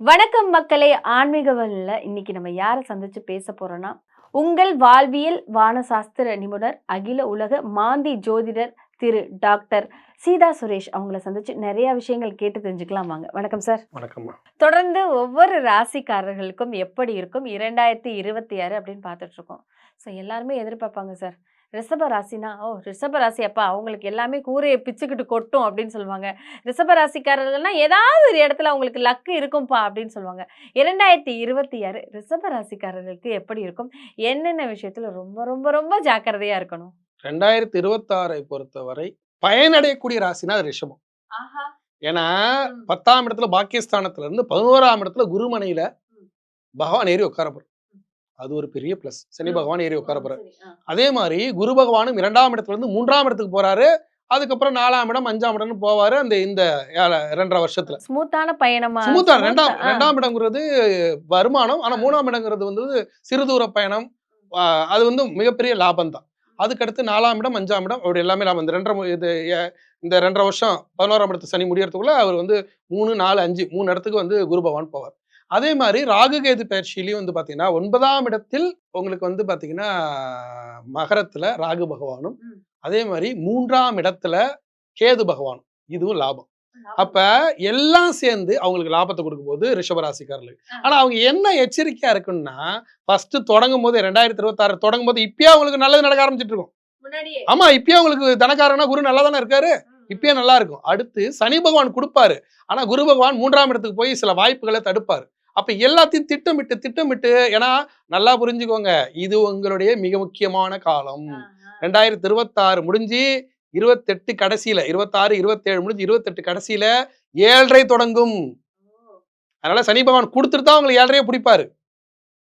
வணக்கம் மக்களே. ஆன்மீக வழியில் இன்னைக்கு நம்ம யாரை சந்திச்சு பேச போறோம்னா உங்கள் வாழ்வியல் வானசாஸ்திர நிபுணர் அகில உலக மாந்தி ஜோதிடர் திரு டாக்டர் சீதா சுரேஷ் அவங்கள சந்திச்சு நிறைய விஷயங்கள் கேட்டு தெரிஞ்சுக்கலாம் வாங்க. வணக்கம் சார். வணக்கம்மா. தொடர்ந்து ஒவ்வொரு ராசிக்காரர்களுக்கும் எப்படி இருக்கும்? இரண்டாயிரத்தி இருபத்தி ஆறு அப்படின்னு பார்த்துட்டு இருக்கோம். ஸோ எல்லாருமே எதிர்பார்ப்பாங்க சார். ரிஷப ராசினா ஓ ரிஷப ராசி அப்பா அவங்களுக்கு எல்லாமே கூரையை பிச்சுக்கிட்டு கொட்டும் அப்படின்னு சொல்லுவாங்க. ரிஷப ராசிக்காரர்கள்னா ஏதாவது ஒரு இடத்துல அவங்களுக்கு லக்கு இருக்கும்பா அப்படின்னு சொல்லுவாங்க. இரண்டாயிரத்தி இருபத்தி ஆறு ரிஷப ராசிக்காரர்களுக்கு எப்படி இருக்கும்? என்னென்ன விஷயத்துல ரொம்ப ரொம்ப ரொம்ப ஜாக்கிரதையா இருக்கணும்? ரெண்டாயிரத்தி இருபத்தாறை பொறுத்தவரை பயனடையக்கூடிய ராசினா அது ரிஷபம். ஏன்னா. பத்தாம் இடத்துல பாக்கியஸ்தானத்துல இருந்து பதினோராம் இடத்துல குருமனையில பகவான் ஏறி உட்காரப்படுற அது ஒரு பெரிய பிளஸ் சனி. பகவான் ஏறி உட்காரப்படுற அதே மாதிரி குரு பகவானும் இரண்டாம் இடத்துல இருந்து மூன்றாம் இடத்துக்கு போறாரு. அதுக்கப்புறம் நாலாம் இடம் அஞ்சாம் இடம்னு போவாரு. அந்த இந்த ரெண்டரை வருஷத்துல. ஸ்மூத்தான பயணமா? ஸ்மூத்தா smooth- ரெண்டாம். ரெண்டாம் இடங்கிறது வருமானம். ஆனா மூணாம் இடங்கிறது வந்து சிறு தூர பயணம் அது வந்து மிகப்பெரிய லாபம் தான். அதுக்கடுத்து நாலாம் இடம் அஞ்சாம் இடம் அப்படி எல்லாமே லாபம். இந்த ரெண்டரை இது இந்த ரெண்டரை வருஷம் பதினோராம் இடத்து சனி முடியறதுக்குள்ள அவர் வந்து மூணு நாலு அஞ்சு மூணு இடத்துக்கு வந்து குரு பகவான் போவார். அதே மாதிரி ராகுகேது பயிற்சியிலையும் வந்து பாத்தீங்கன்னா ஒன்பதாம் இடத்தில் உங்களுக்கு வந்து பாத்தீங்கன்னா மகரத்துல ராகு பகவானும். அதே மாதிரி மூன்றாம் இடத்துல கேது பகவானும். இதுவும் லாபம். அப்ப எல்லாம் சேர்ந்து அவங்களுக்கு லாபத்தை கொடுக்கும் போது ரிஷபராசிக்காரர்களுக்கு. ஆனா அவங்க என்ன எச்சரிக்கையா இருக்குன்னா ஃபர்ஸ்ட் தொடங்கும் போது ரெண்டாயிரத்தி இருபத்தாறு தொடங்கும் போது இப்பயே அவங்களுக்கு நல்லது நடக்க ஆரம்பிச்சிட்டு இருக்கும். ஆமா இப்பயே அவங்களுக்கு தனக்காரனா குரு நல்லா தானே இருக்காரு இப்பயே நல்லா இருக்கும். அடுத்து சனி பகவான் கொடுப்பாரு. ஆனா குரு பகவான் மூன்றாம் இடத்துக்கு போய் சில வாய்ப்புகளை தடுப்பாரு. அப்ப எல்லாத்தையும் திட்டமிட்டு திட்டமிட்டு ஏன்னா நல்லா புரிஞ்சுக்கோங்க இது உங்களுடைய மிக முக்கியமான காலம். ரெண்டாயிரத்தி இருபத்தாறு முடிஞ்சு இருபத்தெட்டு கடைசியில இருபத்தாறு இருபத்தேழு முடிஞ்சு இருபத்தெட்டு கடைசியில ஏழரை தொடங்கும். அதனால சனி பகவான் கொடுத்துட்டு தான் உங்களுக்கு ஏழரையே பிடிப்பாரு.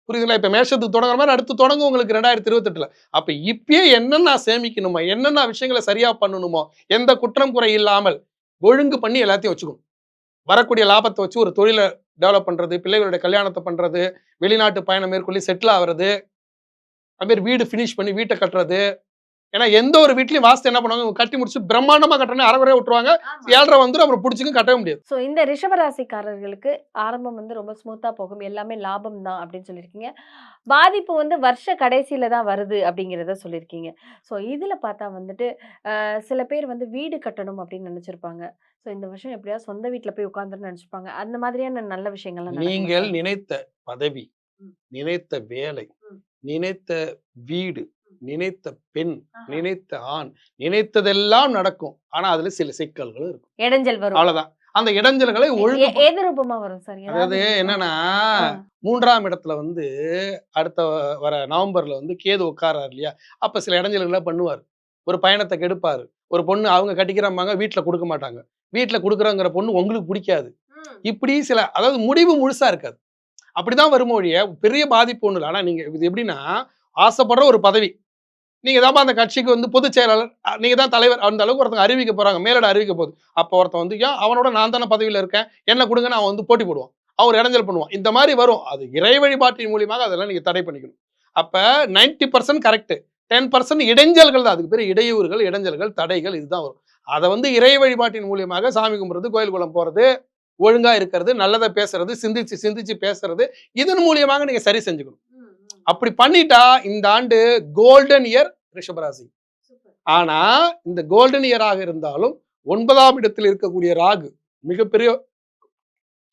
புரியுதுங்களா? இப்ப மேஷத்துக்கு தொடங்குற மாதிரி அடுத்து தொடங்கும் உங்களுக்கு ரெண்டாயிரத்தி இருபத்தெட்டுல அப்ப இப்பயே என்னென்ன சேமிக்கணுமோ என்னென்ன விஷயங்களை சரியா பண்ணணுமோ எந்த குற்றம் குறை இல்லாமல் ஒழுங்கு பண்ணி எல்லாத்தையும் வச்சுக்கணும். வரக்கூடிய லாபத்தை வச்சு ஒரு தொழிலை டெவலப் பண்ணுறது பிள்ளைகளுடைய கல்யாணத்தை பண்ணுறது வெளிநாட்டு பயணம் மேற்கொள்ளி செட்டில் ஆகிறது அதுமாரி வீடு ஃபினிஷ் பண்ணி வீட்டை கட்டுறது ஏன்னா எந்த ஒரு வீட்லயும் வாஸ்து என்ன பண்ணுவாங்க? கட்டி முடிச்சு பிரம்மாண்டமா கட்டணும் அரைகுறையா விட்டுருவாங்க. ஏழரை வந்துடும் அப்புறம் பிடிச்சிக்கும் கட்டவே முடியாது. ஸோ இந்த ரிஷபராசிக்காரர்களுக்கு ஆரம்பம் வந்து ரொம்ப ஸ்மூத்தாக போகும். எல்லாமே லாபம் தான் அப்படின்னு சொல்லியிருக்கீங்க. பாதிப்பு வந்து வருஷ கடைசியில தான் வருது அப்படிங்கிறத சொல்லியிருக்கீங்க. ஸோ இதில் பார்த்தா வந்துட்டு சில பேர் வந்து வீடு கட்டணும் அப்படின்னு நினச்சிருப்பாங்க. ஸோ இந்த வருஷம் எப்படியாவது சொந்த வீட்டில் போய் உட்காந்துன்னு நினச்சிப்பாங்க அந்த மாதிரியான நல்ல விஷயங்கள்லாம் நீங்கள்? நினைத்த பதவி. நினைத்த வேலை. நினைத்த வீடு. நினைத்த பெண். நினைத்த ஆண் நினைத்ததெல்லாம் நடக்கும். ஆனா அதுல சில சிக்கல்களும் இருக்கும். இடைஞ்சல் வரும். அவ்வளவுதான். அந்த இடைஞ்சல்களை அதாவது? என்னன்னா. மூன்றாம் இடத்துல வந்து அடுத்த வர நவம்பர்ல வந்து கேது உட்காராரு இல்லையா? அப்ப சில இடைஞ்சல்களை பண்ணுவார். ஒரு பயணத்தை கெடுப்பாரு. ஒரு பொண்ணு அவங்க கட்டிக்கிறாங்க வீட்டுல கொடுக்க மாட்டாங்க. வீட்டுல கொடுக்குறங்கிற பொண்ணு உங்களுக்கு பிடிக்காது. இப்படி சில அதாவது முடிவு முழுசா இருக்காது. அப்படிதான் வரும் ஒழிய பெரிய பாதிப்பு ஒண்ணு இல்லை ஆனா நீங்க இது எப்படின்னா ஆசைப்படுற ஒரு பதவி. நீங்க தான் அந்த கட்சிக்கு வந்து பொதுச் செயலாளர் நீங்க தான் தலைவர் அந்த அளவுக்கு ஒருத்தங்க அறிவிக்க போறாங்க மேலிட அறிவிக்க போகுது. அப்போ ஒருத்தன் வந்து ஏன் அவனோட நான் தானே பதவியில் இருக்கேன் என்ன கொடுங்கன்னு அவன் வந்து போட்டி போடுவான். அவர் இடைஞ்சல் பண்ணுவான். இந்த மாதிரி வரும். அது இறை வழிபாட்டின் மூலியமாக அதெல்லாம் நீங்க தடை பண்ணிக்கணும். அப்ப 90% பர்சன்ட் கரெக்ட். டென் பர்சன்ட் இடைஞ்சல்கள் தான். அதுக்கு பேர் இடையூறுகள் இடைஞ்சல்கள் தடைகள் இதுதான் வரும். அதை வந்து இறை வழிபாட்டின் மூலியமாக சாமி கும்பிடுறது கோயில் குளம் போறது ஒழுங்கா இருக்கிறது நல்லதை பேசுறது சிந்திச்சு சிந்திச்சு பேசுறது இதன் மூலியமாக நீங்க சரி செஞ்சுக்கணும். அப்படி பண்ணிட்டா இந்த ஆண்டு கோல்டன் இயர் ரிஷபராசி. ஆனா இந்த கோல்டன் இயராக இருந்தாலும் ஒன்பதாம் இடத்தில் இருக்கக்கூடிய ராகு மிகப்பெரிய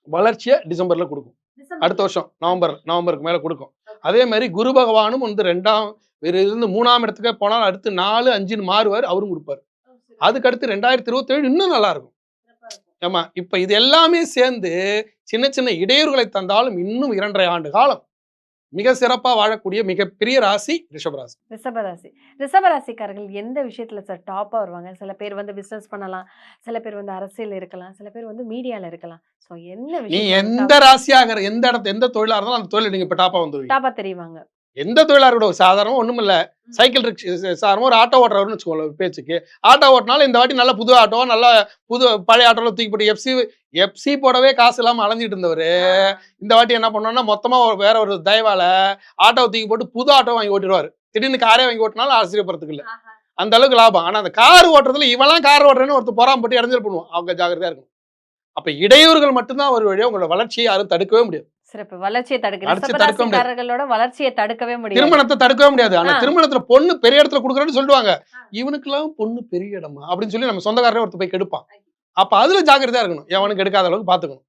வளர்ச்சியை டிசம்பர்ல கொடுக்கும். அடுத்த வருஷம் நவம்பர் நவம்பருக்கு மேல கொடுக்கும் அதே மாதிரி குரு பகவானும் வந்து ரெண்டாம் இருந்து மூணாம் இடத்துக்கு போனால் அடுத்து நாலு அஞ்சுன்னு மாறுவார் அவரும் கொடுப்பார் ஓ, சரி. அதுக்கு அடுத்து ரெண்டாயிரத்தி இருபத்தேழு இன்னும் நல்லா இருக்கும். ஆமா இப்ப இது எல்லாமே சேர்ந்து சின்ன சின்ன இடையூறுகளை தந்தாலும் இன்னும் இரண்டரை ஆண்டு காலம் மிக சிறப்பா வாழக்கூடிய மிகப்பெரிய ராசி ரிஷபராசி. ரிஷபராசி. ரிஷபராசிக்காரர்கள் எந்த விஷயத்துல சார் டாப்பா வருவாங்க? சில பேர் வந்து பிசினஸ் பண்ணலாம் சில பேர் வந்து அரசியல் இருக்கலாம் சில பேர் வந்து மீடியால இருக்கலாம். சோ என்ன நீ எந்த ராசியாக எந்த இடத்து எந்த தொழிலா இருந்தாலும் அந்த தொழில் நீங்க இப்ப டாப்பா வந்துருவீங்க. டாப்பா தெரியுவாங்க எந்த தொழிலா இருக்கட்டும் சாதாரணமா ஒண்ணும் இல்ல சைக்கிள் ரிக்ஷா சாதாரணமா ஒரு ஆட்டோ ஓட்டுறவர்னு வச்சுக்கோங்க பேச்சுக்கு. ஆட்டோ ஓட்டினாலும் இந்த வாட்டி நல்ல புது ஆட்டோ நல்ல புது பழைய ஆட்டோல தூக்கி போட்டு எஃப்சி எஃப்சி போடவே காசு இல்லாம அலைஞ்சிட்டு இருந்தவரு. இந்த வாட்டி என்ன பண்ணோம்னா மொத்தமா ஒரு- வேற ஒரு தயவால ஆட்டோ தூக்கி போட்டு புது ஆட்டோ வாங்கி ஓட்டிடுவாரு. திடீர்னு காரே வாங்கி ஓட்டினாலும் ஆச்சரியப்படுறதுக்கு இல்ல. அந்த அளவுக்கு லாபம். ஆனா அந்த கார் ஓட்டுறதுல இவெல்லாம் கார் ஓட்டுறேன்னு ஒருத்தர் பொறாம போட்டு இடைஞ்சல் பண்ணுவான். அவங்க ஜாகிரதையா இருக்கும் அப்ப இடையூறுகள் மட்டும்தான் ஒரு வழியா உங்களோட வளர்ச்சியை யாரும் தடுக்கவே முடியாது. சிறப்பு. வளர்ச்சியை தடுக்க வளர்ச்சியை தடுக்கவே முடியாது. திருமணத்தை தடுக்கவே முடியாது. ஆனா. திருமணத்துல பொண்ணு பெரிய இடத்துல கொடுக்குறேன்னு சொல்லுவாங்க. இவனுக்கெல்லாம் பொண்ணு பெரிய இடமா? அப்படின்னு சொல்லி நம்ம சொந்தக்காரரே ஒருத்தர் போய் கெடுப்பான். அப்ப அதுல ஜாக்கிரதையா இருக்கணும். எவனுக்கு எடுக்காத அளவுக்கு பாத்துக்கணும்.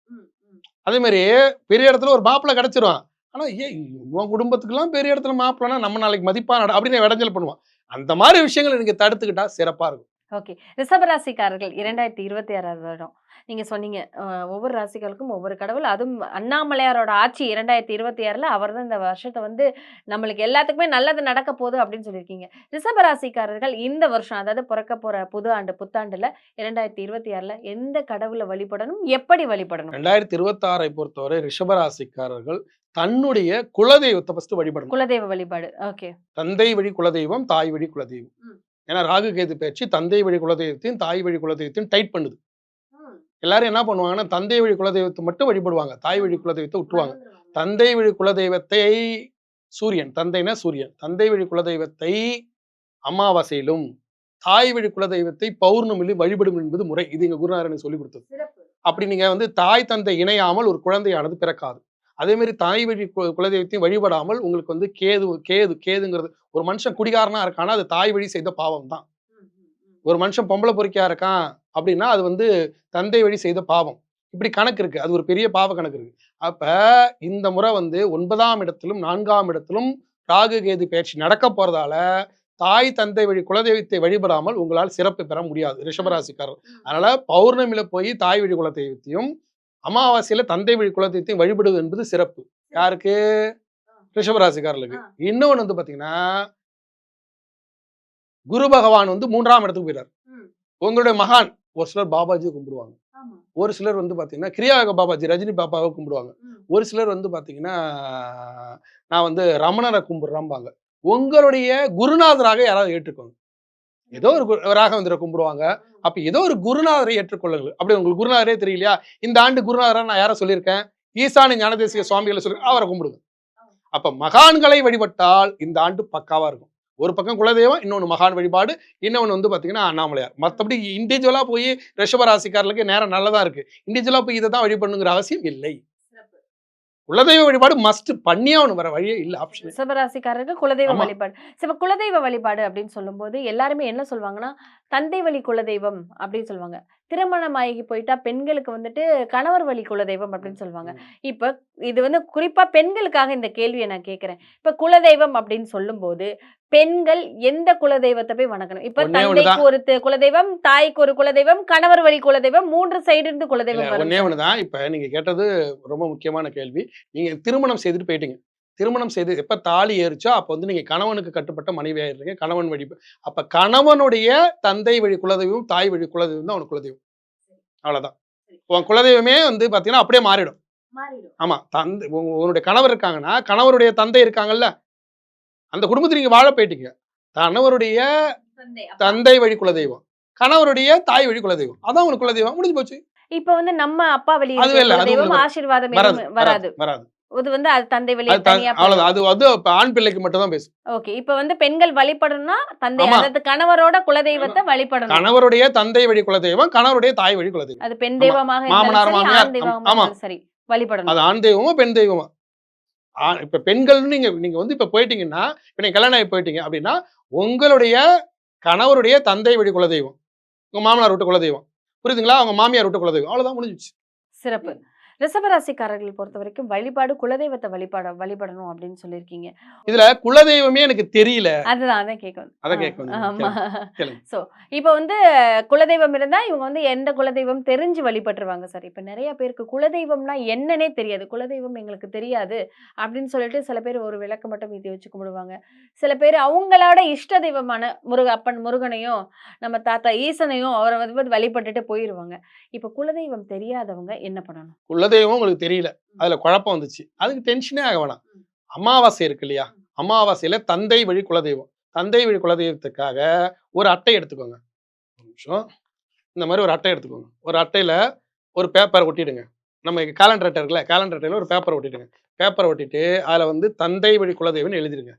அதே மாதிரி பெரிய இடத்துல ஒரு மாப்பிள்ளை கிடைச்சிருவான். ஆனா ஏன் உன் குடும்பத்துக்குலாம் பெரிய இடத்துல மாப்பிள்ளனா நம்ம நாளைக்கு மதிப்பா அப்படின்னு இடைஞ்சல் பண்ணுவான். அந்த மாதிரி விஷயங்களை நீங்க தடுத்துக்கிட்டா சிறப்பா இருக்கும். ஓகே. ரிஷபராசிக்காரர்கள் இரண்டாயிரத்தி இருபத்தி ஆறாவது வருடம். நீங்க சொன்னீங்க ஒவ்வொரு ராசிகளுக்கும் ஒவ்வொரு கடவுள். அதுவும் அண்ணாமலையாரோட ஆட்சி இரண்டாயிரத்தி இருபத்தி ஆறுல அவர் தான் இந்த வருஷத்தை வந்து நம்மளுக்கு எல்லாத்துக்குமே நல்லது நடக்க போகுது அப்படின்னு சொல்லியிருக்கீங்க. ரிஷபராசிக்காரர்கள் இந்த வருஷம் அதாவது பிறக்க போற புது ஆண்டு புத்தாண்டுல இரண்டாயிரத்தி இருபத்தி ஆறுல எந்த கடவுளை வழிபடணும் எப்படி வழிபடணும்? ரெண்டாயிரத்தி இருபத்தி ஆறை பொறுத்தவரை ரிஷபராசிக்காரர்கள் தன்னுடைய குலதெய்வத்தை ஃபர்ஸ்ட் வழிபடணும். குலதெய்வ வழிபாடு. ஓகே. தந்தை வழி குலதெய்வம் தாய் வழி குலதெய்வம். ஏன்னா ராகு கேது பயிற்சி தந்தை வழி குலதெய்வத்தையும் தாய் வழி குலதெய்வத்தையும் டைட் பண்ணுது. எல்லாரும் என்ன பண்ணுவாங்கன்னா தந்தை வழி குலதெய்வத்தை மட்டும் வழிபடுவாங்க. தாய் வழி குலதெய்வத்தை விட்டுருவாங்க தந்தை வழி குலதெய்வத்தை சூரியன் தந்தைனா சூரியன். தந்தை வழி குலதெய்வத்தை அமாவாசையிலும் தாய் வழி குலதெய்வத்தை பௌர்ணமியிலும் வழிபடும் என்பது முறை. இது எங்க குருநாதரன் சொல்லி கொடுத்தது. அப்படி நீங்க வந்து தாய் தந்தை இணையாமல் ஒரு குழந்தையானது பிறக்காது. அதே மாதிரி தாய் வழி குலதெய்வத்தையும் வழிபடாமல் உங்களுக்கு வந்து கேது கேது கேதுங்கிறது ஒரு மனுஷன் குடிகாரனா இருக்கானா அது தாய் வழி செய்த பாவம் தான் ஒரு மனுஷன் பொம்பளை பொறுக்கியா இருக்கான் அப்படின்னா அது வந்து தந்தை வழி செய்த பாவம். இப்படி கணக்கு இருக்கு. அது ஒரு பெரிய பாவ கணக்கு இருக்கு. அப்ப இந்த முறை வந்து ஒன்பதாம் இடத்திலும் நான்காம் இடத்திலும் ராகு கேது பயிற்சி நடக்க போறதால தாய் தந்தை வழி குலதெய்வத்தை வழிபடாமல் உங்களால் சிறப்பு பெற முடியாது. ரிஷபராசிக்காரர் அதனால பௌர்ணமியில போய் தாய் வழி குலதெய்வத்தையும் அமாவாசையில தந்தை வழி குலதெய்வத்தையும் வழிபடுவது என்பது சிறப்பு. யாருக்கு? ரிஷபராசிக்காரர்களுக்கு. இன்னொன்னு வந்து பாத்தீங்கன்னா குரு பகவான் வந்து மூன்றாம் இடத்துக்கு ம். உங்களுடைய மகான் ஒரு சிலர் பாபாஜியை கும்பிடுவாங்க. ஒரு சிலர் வந்து பாத்தீங்கன்னா கிரியாயோக பாபாஜி ரஜினி பாபாவை கும்பிடுவாங்க. ஒரு சிலர் வந்து பாத்தீங்கன்னா நான் வந்து ரமணரை கும்பிடுறேன்பாங்க உங்களுடைய குருநாதராக யாராவது ஏற்றுக்கோங்க. ஏதோ ஒரு ராகவேந்திர கும்பிடுவாங்க. அப்ப ஏதோ ஒரு குருநாதரை ஏற்றுக்கொள்ளுங்கள். அப்படி உங்களுக்கு குருநாதரே தெரியலையா? இந்த ஆண்டு குருநாதரா நான் யாரை சொல்லியிருக்கேன்? ஈசானி ஞானதேசிய சுவாமிகளை சொல்லி அவரை கும்பிடுங்க அப்ப மகான்களை வழிபட்டால் இந்த ஆண்டு பக்காவா இருக்கும். ஒரு பக்கம் குலதெய்வம் இன்னொன்னு மகான் வழிபாடு இன்னொன்னு வந்து பாத்தீங்கன்னா அண்ணாமலையார். மத்தபடி இண்டிவிஜுவலா போய் ரிஷபராசிக்காரர்களுக்கு நேரம் நல்லதா இருக்கு. இண்டிவிஜுவலா போய் இதை தான் வழிபடணுங்கிற அவசியம் இல்லை. குலதெய்வ வழிபாடு மஸ்ட் பண்ணியே அவனு வர வழியே இல்ல. ஆப்ஷன் ரிஷபராசிக்காரர்கள் குலதெய்வ. வழிபாடு. சிவ குலதெய்வ வழிபாடு அப்படின்னு சொல்லும்போது எல்லாருமே என்ன சொல்லுவாங்கன்னா தந்தை வழி குலதெய்வம் அப்படின்னு சொல்லுவாங்க. திருமணம் ஆகி போயிட்டா பெண்களுக்கு வந்துட்டு கணவர் வழி குலதெய்வம் அப்படின்னு சொல்லுவாங்க. இப்ப இது வந்து குறிப்பா பெண்களுக்காக இந்த கேள்வியை நான் கேட்கிறேன். இப்ப குலதெய்வம் அப்படின்னு சொல்லும்போது பெண்கள் எந்த குலதெய்வத்தை போய் வணங்கணும்? இப்ப தந்தைக்கு. ஒரு குலதெய்வம் தாய்க்கு ஒரு குலதெய்வம் கணவர் வழி குலதெய்வம் மூன்று சைடு இருந்து குலதெய்வம் ஒன்னே ஒண்ணுதான். இப்ப நீங்க கேட்டது ரொம்ப முக்கியமான கேள்வி. நீங்க திருமணம் செய்துட்டு போயிட்டீங்க. திருமணம் செய்து எப்ப தாலி ஏறிச்சோ அப்ப வந்து நீங்க கணவனுக்கு கட்டுப்பட்ட மனைவி ஆயிடுறீங்க கணவன் வழி அப்ப கணவனுடைய தந்தை வழி குலதெய்வம் தாய் வழி குலதெய்வம் தான் அவனுக்கு குலதெய்வம். அவ்வளவுதான். உன் குலதெய்வமே வந்து பாத்தீங்கன்னா அப்படியே மாறிடும். ஆமா தந்தை உன்னுடைய கணவர் இருக்காங்கன்னா கணவருடைய தந்தை இருக்காங்கல்ல அந்த குடும்பத்தில் நீங்க வாழ போயிட்டீங்க. கணவருடைய தந்தை வழி குலதெய்வம் கணவருடைய தாய் வழி குலதெய்வம். அதான் உனக்கு குலதெய்வம். முடிஞ்சு போச்சு. இப்ப வந்து நம்ம அப்பா வழி உங்களுக்கு ஆசீர்வாதம் வராது. வராது. இது வந்து அது தந்தை வழி அது த- தனியா அது இப்ப ஆண் பிள்ளைக்கு மட்டும் தான் பேசும். ஓகே. இப்ப வந்து பெண்கள் வழிபடணும்னா தந்தை. அதாவது கணவரோட குலதெய்வத்தை வழிபடணும். கணவருடைய தந்தை வழி குலதெய்வம் கணவருடைய தாய் வழி குலதெய்வம். அது பெண் தெய்வமாக மாமனார், மாமியார், சரி வழிபடணும். அது ஆண் தெய்வமா பெண் தெய்வமா? இப்ப பெண்கள்னு நீங்க நீங்க வந்து இப்ப போயிட்டீங்கன்னா இப்ப நீங்க கல்யாணம் ஆகி போயிட்டீங்க அப்படின்னா உங்களுடைய கணவருடைய தந்தை வழி குலதெய்வம் உங்க மாமனார் விட்டு குலதெய்வம். புரியுதுங்களா? அவங்க மாமியார் விட்டு குலதெய்வம். அவ்வளவுதான் முடிஞ்சிச்சு சிறப்பு. ரிஷபராசிக்காரர்கள் பொறுத்த வரைக்கும் வழிபாடு குலதெய்வத்தை வழிபாட வழிபடணும் அப்படின்னு சொல்லியிருக்கீங்க. இதுல குலதெய்வமே எனக்கு தெரியல. அதுதான் அதான் கேட்க அதான் கேட்க வந்தேன். ஆமா. சோ இப்போ வந்து குலதெய்வம் இருந்தா இவங்க வந்து எந்த குலதெய்வம் தெரிஞ்சு வழிபட்டுருவாங்க சார். இப்ப நிறைய பேருக்கு குலதெய்வம்னா என்னன்னே தெரியாது. குலதெய்வம் எங்களுக்கு தெரியாது அப்படின்னு சொல்லிட்டு சில பேர் ஒரு விளக்கு மட்டும் மீதி வச்சு கும்பிடுவாங்க. சில பேர் அவங்களோட இஷ்ட தெய்வமான முருக அப்பன் முருகனையும் நம்ம தாத்தா ஈசனையும் அவரை வந்து வழிபட்டுட்டு போயிருவாங்க. இப்ப குலதெய்வம் தெரியாதவங்க என்ன பண்ணணும்? குலதெய்வம் உங்களுக்கு தெரியல. அதுல குழப்பம் வந்துச்சு. அதுக்கு டென்ஷனே ஆக வேணாம். அமாவாசை இருக்கு இல்லையா? அமாவாசையில தந்தை வழி குலதெய்வம். தந்தை வழி குலதெய்வத்துக்காக ஒரு அட்டை எடுத்துக்கோங்க. நிமிஷம். இந்த மாதிரி ஒரு அட்டை எடுத்துக்கோங்க. ஒரு அட்டையில ஒரு பேப்பர் ஒட்டிடுங்க. நம்ம கேலண்டர் அட்டை இருக்குல்ல கேலண்டர் அட்டையில ஒரு பேப்பர் ஒட்டிடுங்க. பேப்பரை ஒட்டிட்டு அதுல வந்து தந்தை வழி குலதெய்வம்னு எழுதிருங்க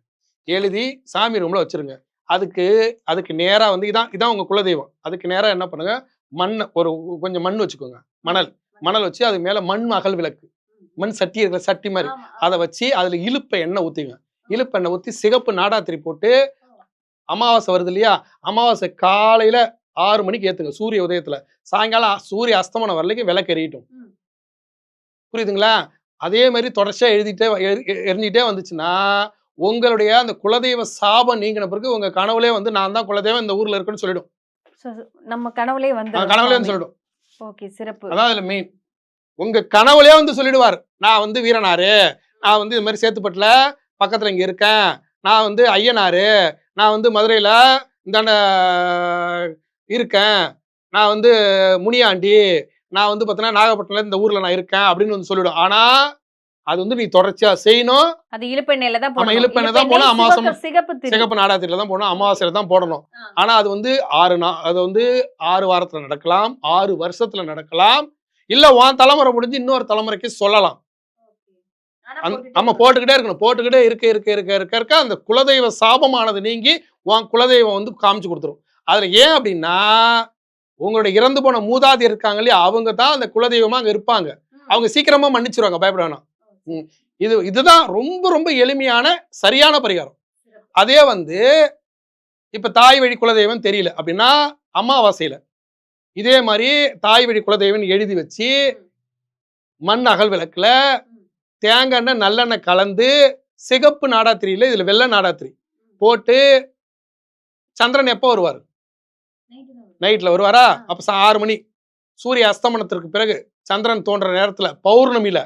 எழுதி சாமி ரூம்ல வச்சிருங்க. அதுக்கு அதுக்கு நேரா வந்து இதான் இதான் உங்க குலதெய்வம். அதுக்கு நேரா என்ன பண்ணுங்க? மண் ஒரு கொஞ்சம் மண் வச்சுக்கோங்க. மணல். மணல் வச்சு அது மேல மண் அகல் விளக்கு. மண் சட்டி இருக்கிற சட்டி மாதிரி. அதை வச்சு அதுல இழுப்ப எண்ணெய் ஊத்திங்க. இழுப்ப எண்ணெய் ஊத்தி சிகப்பு நாடாத்திரி போட்டு அமாவாசை வருது இல்லையா? அமாவாசை காலையில ஆறு மணிக்கு ஏத்துங்க சூரிய உதயத்துல. சாயங்காலம் சூரிய அஸ்தமனம் வரலைக்கு விளக்கு எரியட்டும். ம். புரியுதுங்களா? அதே மாதிரி தொடர்ச்சியா எழுதிட்டே எரிஞ்சிட்டே வந்துச்சுன்னா உங்களுடைய அந்த குலதெய்வ சாபம் நீங்கின பிறகு உங்க கனவுலே வந்து நான் தான் குலதெய்வம் இந்த ஊர்ல இருக்குன்னு சொல்லிடும். நம்ம கனவுலே வந்து அந்த கனவுலே வந்து சொல்லிடும். ஓகே சிறப்பு. அதான் அதுல மெயின் உங்க கனவுலயே வந்து சொல்லிடுவார். நான் வந்து வீரனாரு. நான் வந்து இது மாதிரி சேத்துப்பட்டுல பக்கத்துல இங்க இருக்கேன். நான் வந்து ஐயனாரு. நான் வந்து மதுரையில இந்தாண்ட இருக்கேன். நான் வந்து முனியாண்டி. நான் வந்து பார்த்தீங்கன்னா நாகப்பட்டினம்ல இந்த ஊர்ல நான் இருக்கேன் அப்படின்னு வந்து சொல்லிடும். ஆனா அது வந்து நீ தொடர்ச்சியா செய்யணும். அது இழுப்பெண்ணெயில தான் போடணும். இழுப்பெண்ணெய் தான் போடணும், அமாவாசை சிவப்பு- சிகப்பு சிகப்பு நாடாத்திரில தான் போடணும். அமாவாசையில தான் போடணும். ஆனா அது வந்து ஆறு நா அது வந்து ஆறு வாரத்துல நடக்கலாம். ஆறு வருஷத்துல நடக்கலாம். இல்ல உன் தலைமுறை முடிஞ்சு இன்னொரு தலைமுறைக்கு சொல்லலாம். ஆமா போட்டுக்கிட்டே இருக்கணும். போட்டுக்கிட்டே இருக்க இருக்க இருக்க இருக்க இருக்க அந்த குலதெய்வ சாபமானது நீங்கி உன் குலதெய்வம் வந்து காமிச்சு கொடுத்துரும். அதுல ஏன் அப்படின்னா உங்களுடைய இறந்து போன மூதாதி இருக்காங்க இல்லையா? அவங்க தான் அந்த குலதெய்வமா அங்க இருப்பாங்க. அவங்க சீக்கிரமா மன்னிச்சிருவாங்க. பயப்பட வேணாம். இது இதுதான் ரொம்ப ரொம்ப எளிமையான சரியான பரிகாரம். அதே வந்து இப்ப தாய் வழி குலதெய்வம் தெரியல அப்படின்னா அமாவாசையில. இதே மாதிரி தாய் வழி குலதெய்வம் எழுதி வச்சு மண் அகல் விளக்குல தேங்காய் எண்ணெய் நல்லெண்ணெய் கலந்து சிகப்பு நாடாத்திரியில இதுல வெள்ளை நாடாத்திரி போட்டு சந்திரன் எப்போ வருவார்? நைட்ல வருவாரா? அப்ப சா- ஆறு மணி. சூரிய அஸ்தமனத்திற்கு பிறகு சந்திரன் தோன்ற நேரத்துல பௌர்ணமியில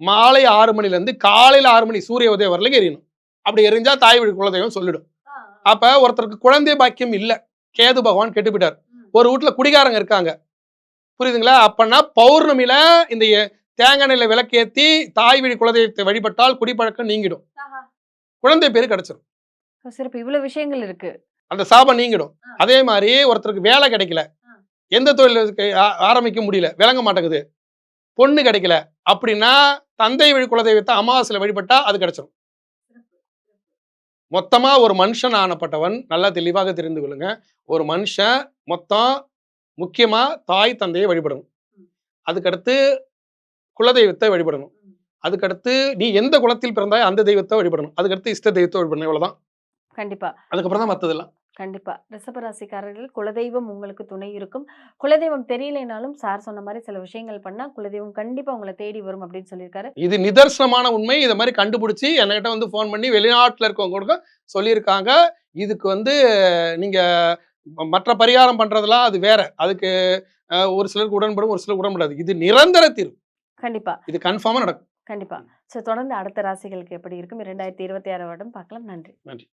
மாலை ஆறு மணில இருந்து காலையில ஆறு மணி சூரிய உதயம் வரலைக்கு எரியணும். அப்படி எரிஞ்சா தாய் வழி குலதெய்வம் சொல்லிடும். அப்ப ஒருத்தருக்கு குழந்தை பாக்கியம் இல்ல. கேது பகவான் கெட்டு போயிட்டார். ஒரு வீட்டுல குடிகாரங்க இருக்காங்க. புரியுதுங்களா? அப்பன்னா பௌர்ணமியில இந்த தேங்காய் எண்ணெயில விளக்கேத்தி தாய் வழி குலதெய்வத்தை வழிபட்டால் குடிப்பழக்கம் நீங்கிடும். குழந்தை பேரு கிடைச்சிடும் சிறப்பு. இவ்வளவு விஷயங்கள் இருக்கு. அந்த சாபம் நீங்கிடும். அதே மாதிரி ஒருத்தருக்கு வேலை கிடைக்கல. எந்த தொழில் ஆரம்பிக்க முடியல. விளங்க மாட்டேங்குது. பொண்ணு கிடைக்கல அப்படின்னா தந்தை வழி குலதெய்வத்தை அமாவாசையில வழிபட்டா அது கிடைச்சிடும் மொத்தமா ஒரு மனுஷன் ஆனப்பட்டவன் நல்லா தெளிவாக தெரிந்து கொள்ளுங்க. ஒரு மனுஷன் மொத்தம் முக்கியமா தாய் தந்தையை வழிபடணும். அதுக்கடுத்து குலதெய்வத்தை வழிபடணும். அதுக்கடுத்து நீ எந்த குலத்தில் பிறந்தாய் அந்த தெய்வத்தை வழிபடணும். அதுக்கடுத்து இஷ்ட தெய்வத்தை வழிபடணும். இவ்வளவுதான். கண்டிப்பா. அதுக்கப்புறம் தான் மத்ததெல்லாம். கண்டிப்பா. ரிஷபராசிக்காரர்கள் குலதெய்வம் உங்களுக்கு துணை இருக்கும். குலதெய்வம் தெரியலைனாலும் சார் சொன்ன மாதிரி சில விஷயங்கள் பண்ணா குலதெய்வம் கண்டிப்பா உங்களை தேடி வரும் அப்படின்னு சொல்லியிருக்காரு. இது நிதர்சனமான உண்மை. இதை மாதிரி கண்டுபிடிச்சி என்கிட்ட வந்து ஃபோன் பண்ணி வெளிநாட்டுல இருக்கவங்க கூட சொல்லியிருக்காங்க. இதுக்கு வந்து நீங்க மற்ற பரிகாரம் பண்றதெல்லாம் அது வேற. அதுக்கு ஒரு சிலருக்கு உடன்படும் ஒரு சிலருக்கு உடன்படாது. இது நிரந்தர தீர்வு. கண்டிப்பா. இது கன்ஃபார்மா நடக்கும். கண்டிப்பா. சோ தொடர்ந்து அடுத்த ராசிகளுக்கு எப்படி இருக்கும்? இரண்டாயிரத்தி இருபத்தி ஆறு வருடம் பார்க்கலாம். நன்றி. நன்றி.